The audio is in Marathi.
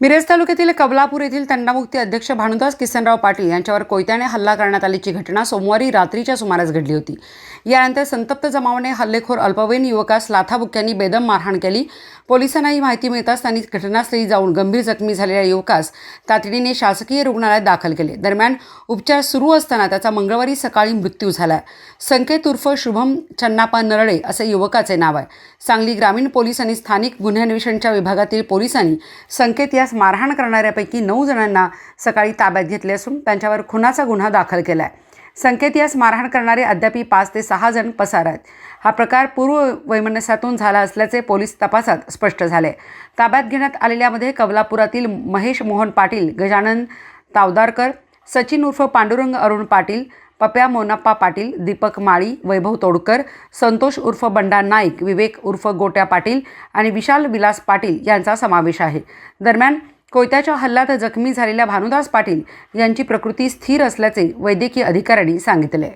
मिरज तालुक्यातील कबलापूर येथील तंडामुक्ती अध्यक्ष भानुदास किसनराव पाटील यांच्यावर कोयत्याने हल्ला करण्यात आल्याची घटना सोमवारी रात्रीच्या सुमारास घडली होती. यानंतर संतप्त जमावाने हल्लेखोर अल्पवयीन युवकास लाथाबुक्क्यांनी बेदम मारहाण केली. पोलिसांना ही माहिती मिळताच त्यांनी घटनास्थळी जाऊन गंभीर जखमी झालेल्या युवकास तातडीने शासकीय रुग्णालयात दाखल केले. दरम्यान उपचार सुरू असताना त्याचा मंगळवारी सकाळी मृत्यू झाला. संकेत उर्फ शुभम चन्नाप्पा नरळे असे युवकाचे नाव आहे. सांगली ग्रामीण पोलीस आणि स्थानिक गुन्हे अन्वेषणच्या विभागातील पोलिसांनी संकेत या त्यास मारहाण करणाऱ्यापैकी नऊ जणांना सकाळी ताब्यात घेतले असून त्यांच्यावर खुनाचा गुन्हा दाखल केला आहे संकेत यास मारहाण करणारे अद्याप पाच ते सहा जण पसार आहेत. हा प्रकार पूर्व वैमनस्यातून झाला असल्याचे पोलीस तपासात स्पष्ट झाले. ताब्यात घेण्यात आलेल्यामध्ये कवलापुरातील महेश मोहन पाटील गजानन तावदारकर सचिन उर्फ पांडुरंग अरुण पाटील पप्या मोनप्पा पाटील दीपक माळी वैभव तोडकर संतोष उर्फ बंडा नाईक विवेक उर्फ गोट्या पाटील आणि विशाल विलास पाटील यांचा समावेश आहे. दरम्यान कोयत्याच्या हल्ल्यात जखमी झालेल्या भानुदास पाटील यांची प्रकृती स्थिर असल्याचे वैद्यकीय अधिकाऱ्यांनी सांगितले.